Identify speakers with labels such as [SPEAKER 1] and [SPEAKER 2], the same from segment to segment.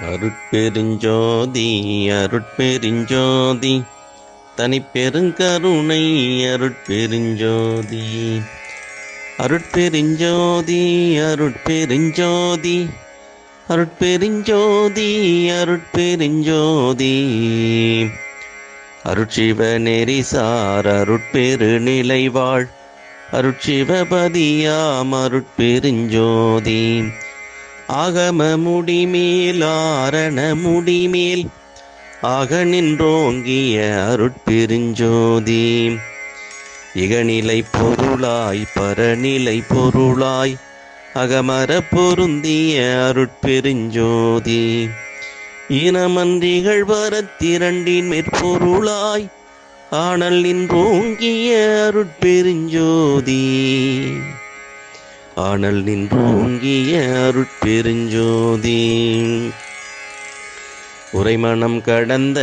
[SPEAKER 1] அருட்பெருஞ்சோதி அருட்பெருஞ்சோதி தனிப்பெருங்கருணை அருட்பெருஞ்சோதி. அருட்பெருஞ்சோதி அருட்பெருஞ்சோதி அருட்பெருஞ்சோதி அருட்பெருஞ்சோதி. அருட்சிவ நெறிசார் அருட்பெரு நிலைவாழ் அருட்சிவபதியாம் அருட்பெருஞ்சோதி. ஆகம முடிமேல் ஆரண முடிமேல் ஆக நின்றோங்கிய அருட்பெருஞ்சோதி. இகநிலை பொருளாய் பரநிலை பொருளாய் அகமர பொருந்திய அருட்பெருஞ்சோதி. இனமன்றிகள் வரத்திரண்டின் மேற்பொருளாய் ஆனல் நின்றோங்கிய அருட்பெருஞ்சோதி. ஆனல் நின்றோங்கிய அருட்பெருஞ்சோதி. உரைமணம் கடந்த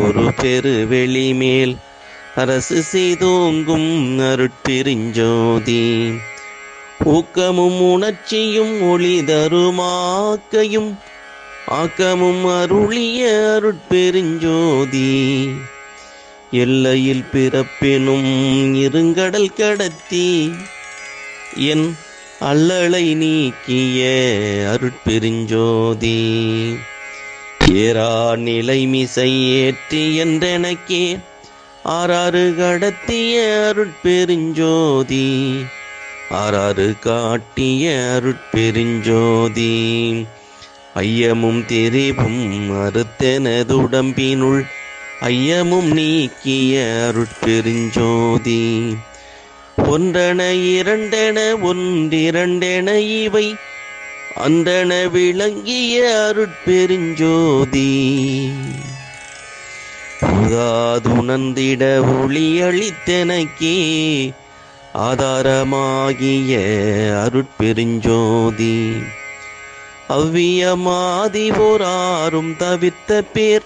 [SPEAKER 1] ஒரு பெரு வெளிமேல் அரசு செய்தோங்கும் அருட்பெருஞ்சோதி. ஊக்கமும் உணர்ச்சியும் ஒளி தருமாக்கையும் ஆக்கமும் அருளிய அருட்பெருஞ்சோதி. எல்லையில் பிறப்பினும் இருங்கடல் கடத்தி என் அல்லலை நீக்கிய அருட்பெருஞ்சோதி. ஏரா நிலைமிசை ஏற்றி என்றெனக்கே ஆறாறு கடத்திய அருட்பெருஞ்சோதி. ஆறாறு காட்டிய அருட்பெருஞ்சோதி. ஐயமும் திரிவும் அறுத்தெனதுடம்பினுள் ஐயமும் நீக்கிய அருட்பெருஞ்சோதி. ஒன்றென இரண்டென ஒன்றிரண்டென இவை. அந்தன விளங்கிய அருட்பெருஞ்சோதி. புதாதுணர்ந்திட ஒளியளித்தெனக்கே ஆதாரமாகிய அருட்பெருஞ்சோதி. அவ்வியமாதி போராறும் தவிர்த்த பேர்